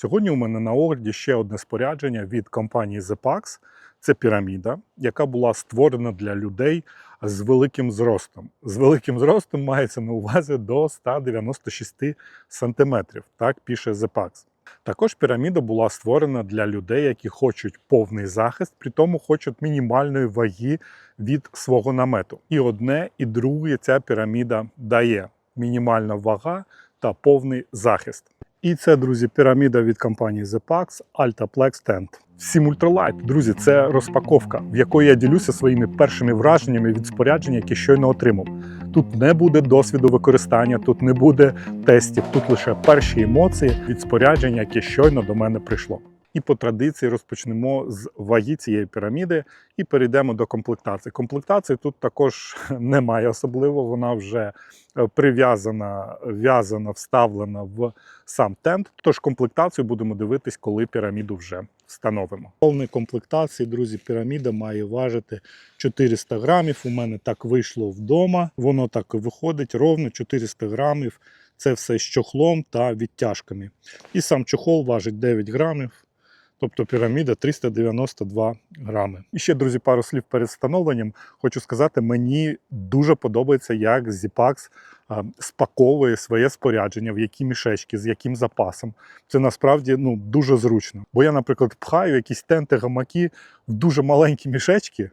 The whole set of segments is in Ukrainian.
Сьогодні у мене на огляді ще одне спорядження від компанії ZEPAX. Це піраміда, яка була створена для людей з великим зростом. З великим зростом мається на увазі до 196 см, так пише ZEPAX. Також піраміда була створена для людей, які хочуть повний захист, при тому хочуть мінімальної ваги від свого намету. І одне, і друге ця піраміда дає мінімальна вага та повний захист. І це, друзі, піраміда від компанії ZEPAX Altaplex Tent. Всім ультралайт, друзі, це розпаковка, в якої я ділюся своїми першими враженнями від спорядження, які щойно отримав. Тут не буде досвіду використання, тут не буде тестів, тут лише перші емоції від спорядження, яке щойно до мене прийшло. І по традиції розпочнемо з ваги цієї піраміди і перейдемо до комплектації. Комплектації тут також немає особливо, вона вже е, прив'язана, в'язана, вставлена в сам тент. Тож комплектацію будемо дивитись, коли піраміду вже встановимо. Повної комплектації, друзі, піраміда має важити 400 грамів. У мене так вийшло вдома. Воно так виходить ровно 400 грамів. Це все з чохлом та відтяжками. І сам чохол важить 9 грамів. Тобто піраміда 392 грами. І ще, друзі, пару слів перед встановленням. Хочу сказати, мені дуже подобається, як Zipax спаковує своє спорядження, в які мішечки, з яким запасом. Це насправді ну, дуже зручно. Бо я, наприклад, пхаю якісь тенти, гамаки в дуже маленькі мішечки.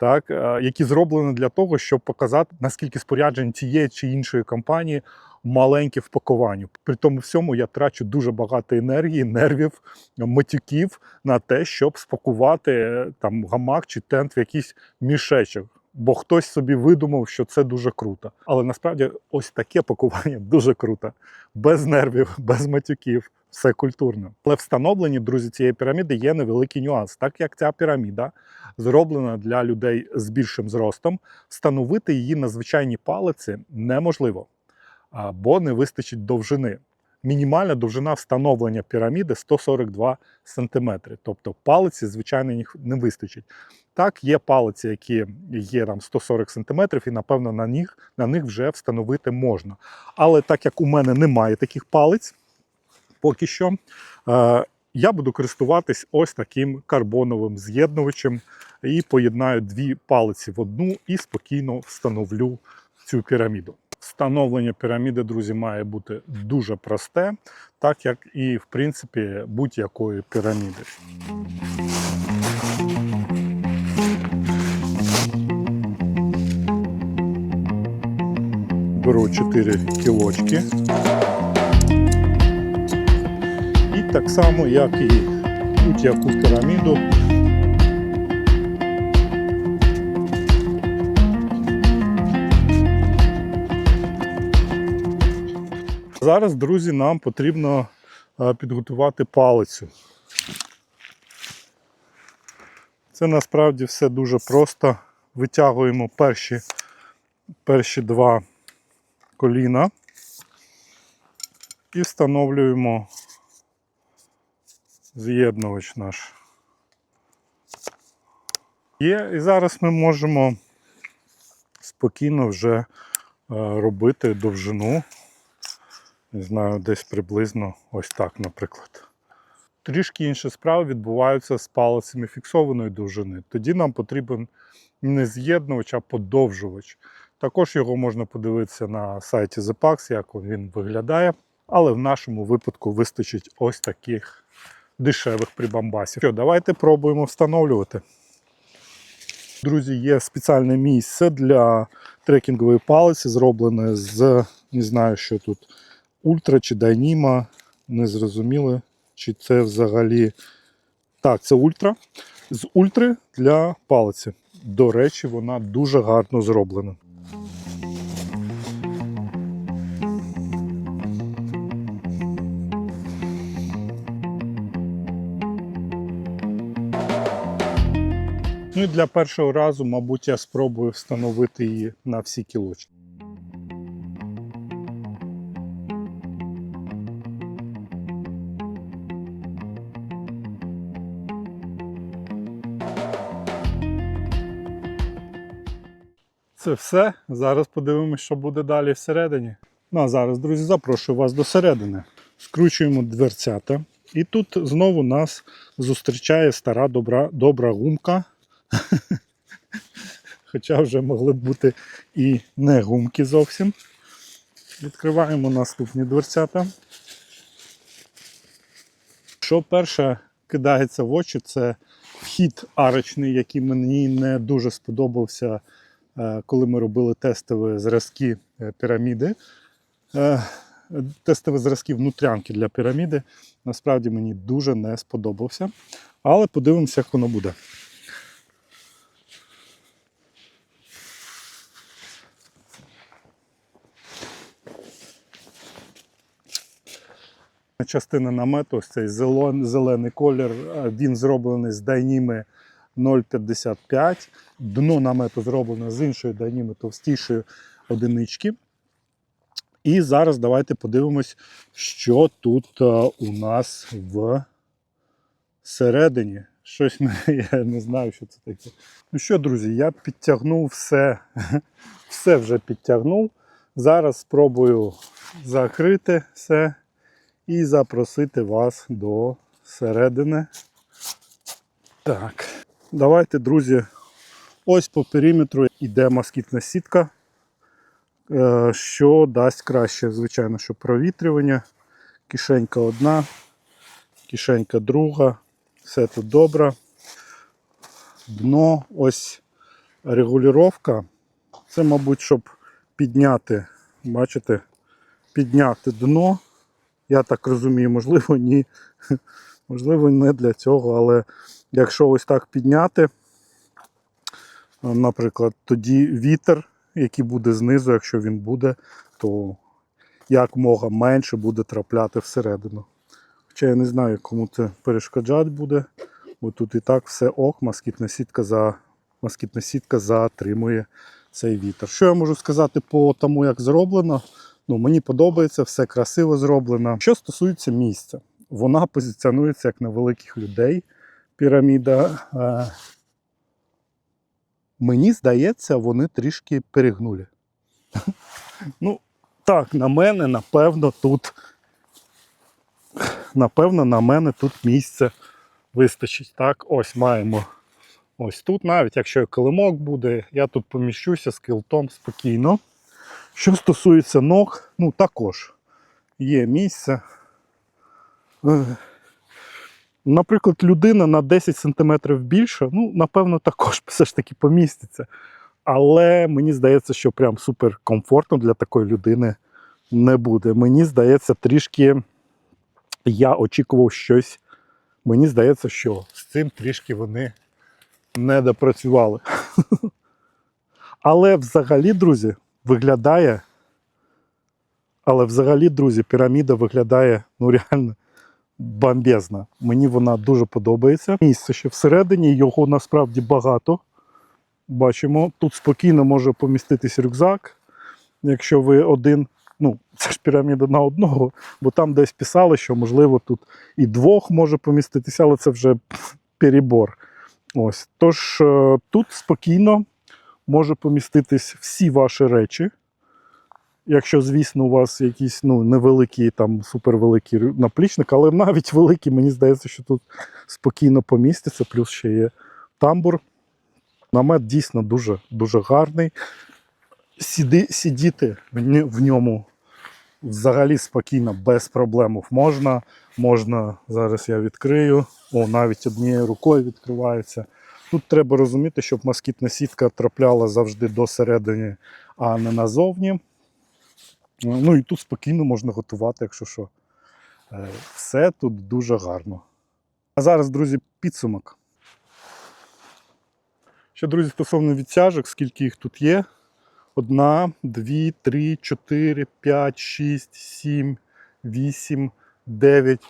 Так, які зроблені для того, щоб показати, наскільки споряджень тієї чи іншої компанії маленьке в пакуванні. При тому всьому я трачу дуже багато енергії, нервів, матюків на те, щоб спакувати е, там гамак чи тент в якийсь мішечок. Бо хтось собі видумав, що це дуже круто. Але насправді ось таке пакування дуже круто. Без нервів, без матюків, все культурно. Але встановлені, друзі, цієї піраміди є невеликий нюанс. Так як ця піраміда зроблена для людей з більшим зростом, встановити її на звичайній палиці неможливо бо не вистачить довжини. Мінімальна довжина встановлення піраміди 142 см. Тобто палиці, звичайно, не вистачить. Так, є палиці, які є там 140 см, і напевно на них, на них вже встановити можна. Але так як у мене немає таких палиць, поки що, е, я буду користуватись ось таким карбоновим з'єднувачем і поєднаю дві палиці в одну і спокійно встановлю цю піраміду. Встановлення піраміди, друзі, має бути дуже просте, так як і в принципі будь-якої піраміди. Беру 4 кілочки. Так само, як і будь-яку піраміду, Зараз, друзі, нам потрібно е, підготувати палицю. Це насправді все дуже просто. Витягуємо перші, перші два коліна і встановлюємо з'єднувач наш. Є, і зараз ми можемо спокійно вже е, робити довжину не знаю, десь приблизно ось так, наприклад. Трішки інші справи відбуваються з палицями фіксованої довжини. Тоді нам потрібен не з'єднувач, а подовжувач. Також його можна подивитися на сайті ZEPAX, як він виглядає. Але в нашому випадку вистачить ось таких дешевих прибамбасів. Що, давайте пробуємо встановлювати. Друзі, є спеціальне місце для трекінгової палиці, зроблене з, не знаю, що тут, Ультра чи Дайніма. Не зрозуміло, чи це взагалі. Так, це ультра. З ультри для палиці. До речі, вона дуже гарно зроблена. Ну і для першого разу, мабуть, я спробую встановити її на всі кілочки. Це все. Зараз подивимося, що буде далі всередині. Ну а зараз, друзі, запрошую вас до середини. Скручуємо дверцята І тут знову нас зустрічає стара добра, добра гумка. Хоча вже могли б бути і не гумки зовсім. Відкриваємо наступні дверцята. Що перше кидається в очі, це вхід арочний, який мені не дуже сподобався, е, коли ми робили тестові зразки е, піраміди. Е, Тестові зразки внутрянки для піраміди. Насправді мені дуже не сподобався. Але подивимося, як воно буде. Частина намету, ось цей зелений колір, е, він зроблений з дайніми 0,55. Дно намету зроблено з іншої дайніми товстішої одинички. І зараз давайте подивимось, що тут е, у нас в середині. Щось я не знаю, що це таке. Ну що, друзі, я підтягнув все, все вже підтягнув. Зараз спробую закрити все і запросити вас до середини. Так, давайте, друзі, ось по периметру йде москітна сітка, е, що дасть краще, звичайно, що провітрювання. Кишенька одна, кишенька друга, все тут добре. Дно, ось регулювання. Це, мабуть, щоб підняти, бачите, підняти дно. Я так розумію, можливо, ні. Можливо, не для цього, але якщо ось так підняти, наприклад, тоді вітер, який буде знизу, якщо він буде, то як мога менше буде трапляти всередину. Хоча я не знаю, кому це перешкоджати буде, бо тут і так все ок, москітна сітка, за... москітна сітка затримує цей вітер. Що я можу сказати по тому, як зроблено? Ну, мені подобається, все красиво зроблено. Що стосується місця, вона позиціонується як на великих людей. Піраміда. Е, Мені здається, вони трішки перегнули. Ну, так, на мене, напевно, тут. Напевно, на мене тут місце вистачить. Так, ось маємо. Ось тут, навіть якщо килимок буде, я тут поміщуся з килтом спокійно. Що стосується ног, ну також є місце. Е, Наприклад, людина на 10 см більше, ну, напевно, також все ж таки поміститься. Але мені здається, що прям супер комфортно для такої людини не буде. Мені здається, трішки я очікував щось. Мені здається, що з цим трішки вони не допрацювали. Але взагалі, друзі, виглядає. Але взагалі, друзі, піраміда виглядає ну реально бомбезно. Мені вона дуже подобається. Місце ще всередині, його насправді багато. Бачимо, тут спокійно може поміститись рюкзак. Якщо ви один, ну, це ж піраміда на одного, бо там десь писали, що можливо тут і двох може поміститися, але це вже перебор. Ось. Тож е, тут спокійно може поміститись всі ваші речі. Якщо, звісно, у вас якийсь ну, невеликий, там супервеликий рю- наплічник, але навіть великий, мені здається, що тут спокійно поміститься, плюс ще є тамбур. Намет дійсно дуже, дуже гарний. Сіди, сидіти в ньому взагалі спокійно, без проблем можна. Можна, зараз я відкрию. О, навіть однією рукою відкривається. Тут треба розуміти, щоб москітна сітка трапляла завжди до середини, а не назовні. Ну і тут спокійно можна готувати, якщо що. Е, Все тут дуже гарно. А зараз, друзі, підсумок. Ще, друзі, стосовно відтяжок, скільки їх тут є. Одна, дві, три, чотири, п'ять, шість, сім, вісім, дев'ять,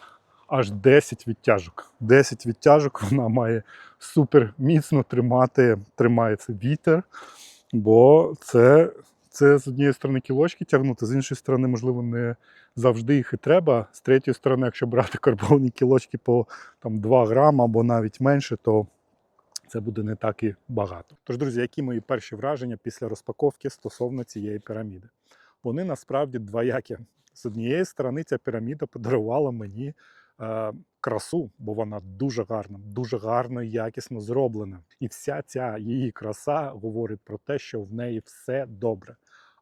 аж 10 відтяжок. 10 відтяжок вона має супер міцно тримати, тримається вітер, бо це, це з однієї сторони кілочки тягнути, з іншої сторони, можливо, не завжди їх і треба. З третьої сторони, якщо брати карбонні кілочки по там, 2 грама або навіть менше, то це буде не так і багато. Тож, друзі, які мої перші враження після розпаковки стосовно цієї піраміди? Вони насправді двоякі. З однієї сторони, ця піраміда подарувала мені красу, бо вона дуже гарна, дуже гарно і якісно зроблена. І вся ця її краса говорить про те, що в неї все добре.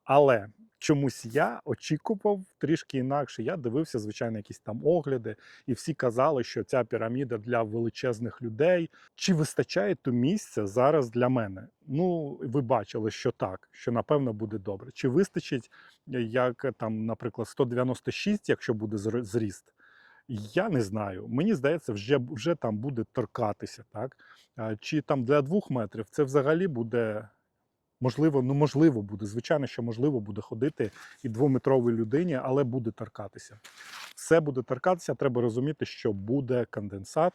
Але чомусь я очікував трішки інакше. Я дивився, звичайно, якісь там огляди, і всі казали, що ця піраміда для величезних людей. Чи вистачає то місця зараз для мене? Ну, ви бачили, що так, що напевно буде добре. Чи вистачить, як там, наприклад, 196, якщо буде зріст? Я не знаю. Мені здається, вже, вже там буде торкатися, так? Чи там для двох метрів це взагалі буде можливо, ну можливо буде. Звичайно, що можливо буде ходити і двометровій людині, але буде торкатися. Все буде торкатися. Треба розуміти, що буде конденсат.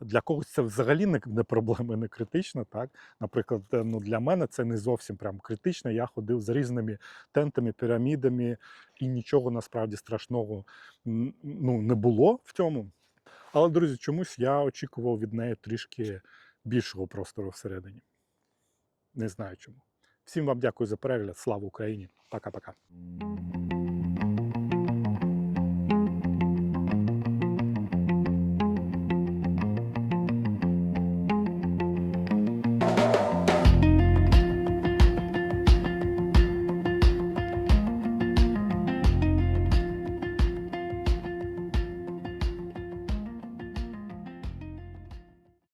Для когось це взагалі не, не проблема, не критична. Так, наприклад, е, ну для мене це не зовсім прям критично. Я ходив з різними тентами, пірамідами, і нічого насправді страшного ну, не було в цьому. Але, друзі, чомусь я очікував від неї трішки більшого простору всередині. Не знаю чому. Всім вам дякую за перегляд. Слава Україні! Пока-пока.